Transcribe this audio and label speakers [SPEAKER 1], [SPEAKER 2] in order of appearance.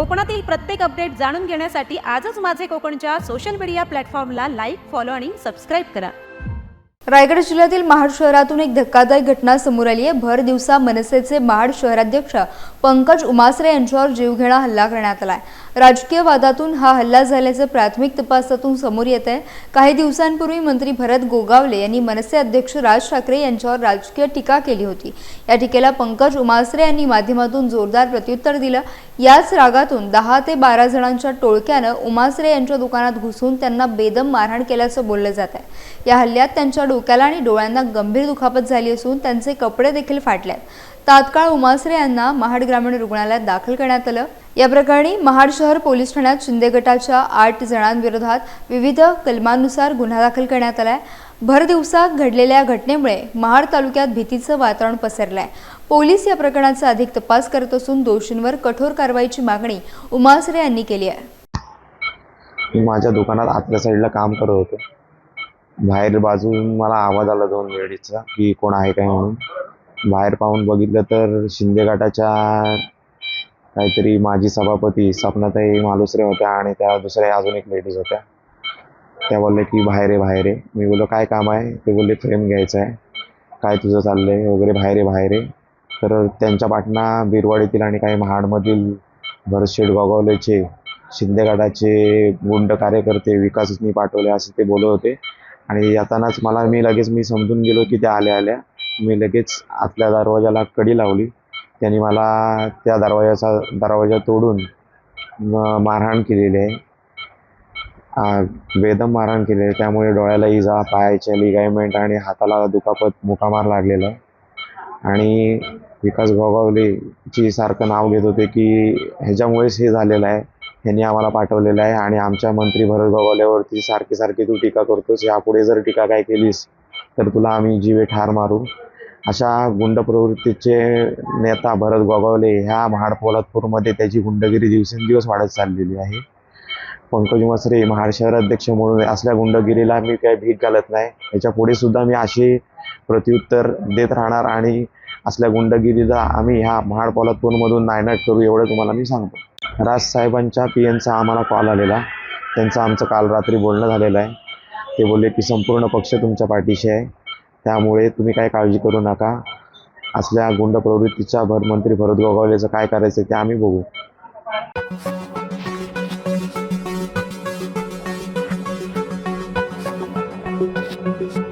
[SPEAKER 1] कोकणातील प्रत्येक अपडेट जाणून घेण्यासाठी आजच माझे कोकणच्या सोशल मीडिया प्लॅटफॉर्मला लाईक फॉलो आणि सबस्क्राईब करा.
[SPEAKER 2] रायगड जिल्ह्यातील महाड शहरातून एक धक्कादायक घटना समोर आली आहे. भर दिवसा मनसेचे महाड शहराध्यक्ष पंकज उमासरे यांच्यावर जीवघेणा हल्ला करण्यात आलाय. राजकीय वादातून हा हल्ला झाल्याचं प्राथमिक तपासातून समोर येत आहे. काही दिवसांपूर्वी मंत्री भरत गोगावले यांनी मनसे अध्यक्ष राज ठाकरे यांच्यावर राजकीय टीका केली होती. या टीकेला पंकज उमासरे यांनी माध्यमातून जोरदार प्रत्युत्तर दिलं. याच रागातून दहा ते बारा जणांच्या टोळक्यानं उमासरे यांच्या दुकानात घुसून त्यांना बेदम मारहाण केल्याचं बोललं जात आहे. या हल्ल्यात त्यांच्या डोक्याला आणि डोळ्यांना गंभीर दुखापत झाली असून त्यांचे कपडे देखील फाटले आहेत तात्काळ उमासरे यांना महाड ग्रामीण रुग्णालयात दाखल करण्यात आलं. या प्रकरणी महाड शहर पोलीस ठाण्यात शिंदे गटाच्या आठ जणांविरोधात विविध कलमांनुसार गुन्हा दाखल करण्यात आलाय. भर दिवसात घडलेल्या घटनेमुळे महाड तालुक्यात भीतीचं वातावरण पसरलंय. पोलीस या प्रकरणाचा अधिक तपास करत असून दोषींवर कठोर कारवाईची मागणी उमासरे यांनी केली आहे.
[SPEAKER 3] मी माझ्या दुकानात आतल्या साईडला काम करत होतो. बाहेर बाजून मला आवाज आला दोन वेळेचा की कोण आहे काय म्हणून. बाहेर पाहून बघितलं तर शिंदे गटाच्या काहीतरी माजी सभापती सपनाताई मालुसरे होत्या आणि त्या दुसऱ्या अजून एक लेडीज होत्या. त्या बोलले की बाहेर आहे बाहेर आहे मी बोललो काय काम आहे? ते बोलले फ्रेम घ्यायचं आहे. काय तुझं चाललं आहे वगैरे बाहेर आहे बाहेर आहे तर त्यांच्या पाटणा बिरवाडीतील आणि काही महाडमधील भरतशेठ गोगावलेचे शिंदे गटाचे गुंड कार्यकर्ते विकासनी पाठवले असे ते बोलत होते. आणि येतानाच मला मी लगेच मी समजून गेलो की त्या आल्या आल्या. मी लगेच आतल्या दरवाजाला कडी लावली. त्यांनी मला त्या दरवाजाचा दरवाजा तोडून मारहाण केलेली आहे. वेदम बेदम मारहाण केलेली आहे. त्यामुळे डोळ्याला इजा पायाचे लिगायमेंट आणि हाताला दुखापत मुकामार लागलेला आहे. आणि विकास गोगावलेची सारखं नाव घेत होते की ह्याच्यामुळेच हे झालेलं आहे. ह्यांनी आम्हाला पाठवलेलं आहे आणि आमच्या मंत्री भरत गोगावल्यावरती सारखी सारखी तू टीका करतोस. यापुढे जर टीका काय केलीस तर तुला आम्ही जीवे ठार मारू. अशा गुंड प्रवृत्तीचे नेता भरत गोगावले ह्या महाड पोलादपूरमध्ये त्याची गुंडगिरी दिवसेंदिवस वाढत चाललेली आहे. पंकज मसरे महाड शहराध्यक्ष म्हणून असल्या गुंडगिरीला मी काही भीक घालत नाही. याच्यापुढे सुद्धा मी अशी प्रत्युत्तर देत राहणार आणि असल्या गुंडगिरीला आम्ही ह्या महाड पोलादपूरमधून नायनाट करू एवढं तुम्हाला मी सांगतो. राज साहेबांच्या पी एनचा आम्हाला कॉल आलेला. त्यांचं आमचं काल रात्री बोलणं झालेलं आहे. ते बोलले की संपूर्ण पक्ष तुमच्या पाठीशी आहे. त्यामुळे तुम्ही काय काळजी करू नका. असल्या गुंड प्रवृत्तीच्या भरमंत्री भरत गोगावलेचं काय करायचं ते आम्ही बघू. thank you